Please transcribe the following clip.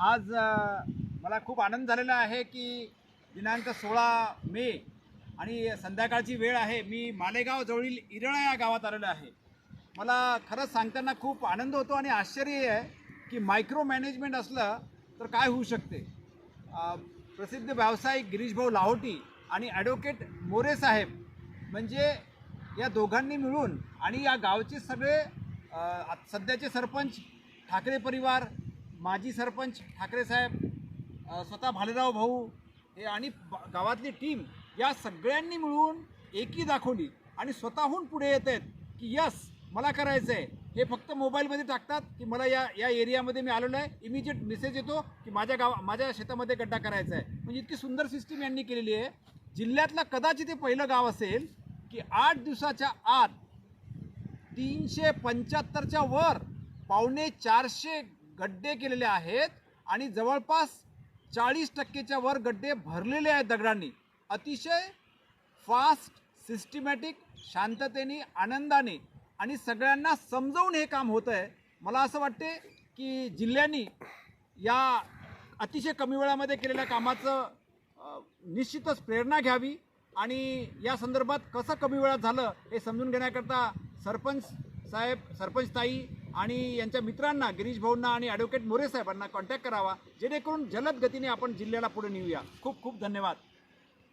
आज मला खूप आनंद झालेला आहे की दिनांक सोळा मे आणि संध्याकाळची वेळ आहे मी मालेगाव जवळील इरळा या गावात आलेलो आहे. मला खरंच सांगताना खूप आनंद होतो आणि आश्चर्य आहे की मायक्रो मॅनेजमेंट असलं तर काय होऊ शकते. प्रसिद्ध व्यावसायिक गिरीशभाऊ लाहोटी आणि ॲडव्होकेट मोरे साहेब म्हणजे या दोघांनी मिळून आणि या गावचे सगळे सध्याचे सरपंच ठाकरे परिवार माजी सरपंच ठाकरे साहेब स्वतः भालेराव भाऊ हे आणि गावातली टीम या सगळ्यांनी मिळून एकी दाखवली आणि स्वतःहून पुढे येत आहेत की यस मला करायचं आहे हे फक्त मोबाईलमध्ये टाकतात की मला या या एरियामध्ये मी आलेलो आहे. इमिजिएट मेसेज येतो की माझ्या गाव माझ्या शेतामध्ये गड्डा करायचा आहे. म्हणजे इतकी सुंदर सिस्टीम यांनी केलेली आहे. जिल्ह्यातलं कदाचित हे पहिलं गाव असेल की आठ दिवसाच्या आत तीनशे पंच्याहत्तरच्या वर पावणे चारशे गड्डे केलेले आहेत आणि जवळपास चाळीस टक्केच्या वर गड्डे भरलेले आहेत दगडांनी. अतिशय फास्ट सिस्टमॅटिक शांततेने आनंदाने आणि सगळ्यांना समजवून हे काम होतं आहे मला असं वाटते की जिल्ह्यांनी या अतिशय कमी वेळामध्ये केलेल्या कामाचं निश्चितच प्रेरणा घ्यावी आणि या संदर्भात कसं कमी वेळात झालं हे समजून घेण्याकरता सरपंच साहेब सरपंच ताई आणि यांच्या मित्रांना गिरीश भाऊंना आणि ॲडव्होकेट मोरे साहेबांना कॉन्टॅक्ट करावा जेणेकरून जलद गतीने आपण जिल्ह्याला पुढे नेऊया. खूप खूप धन्यवाद.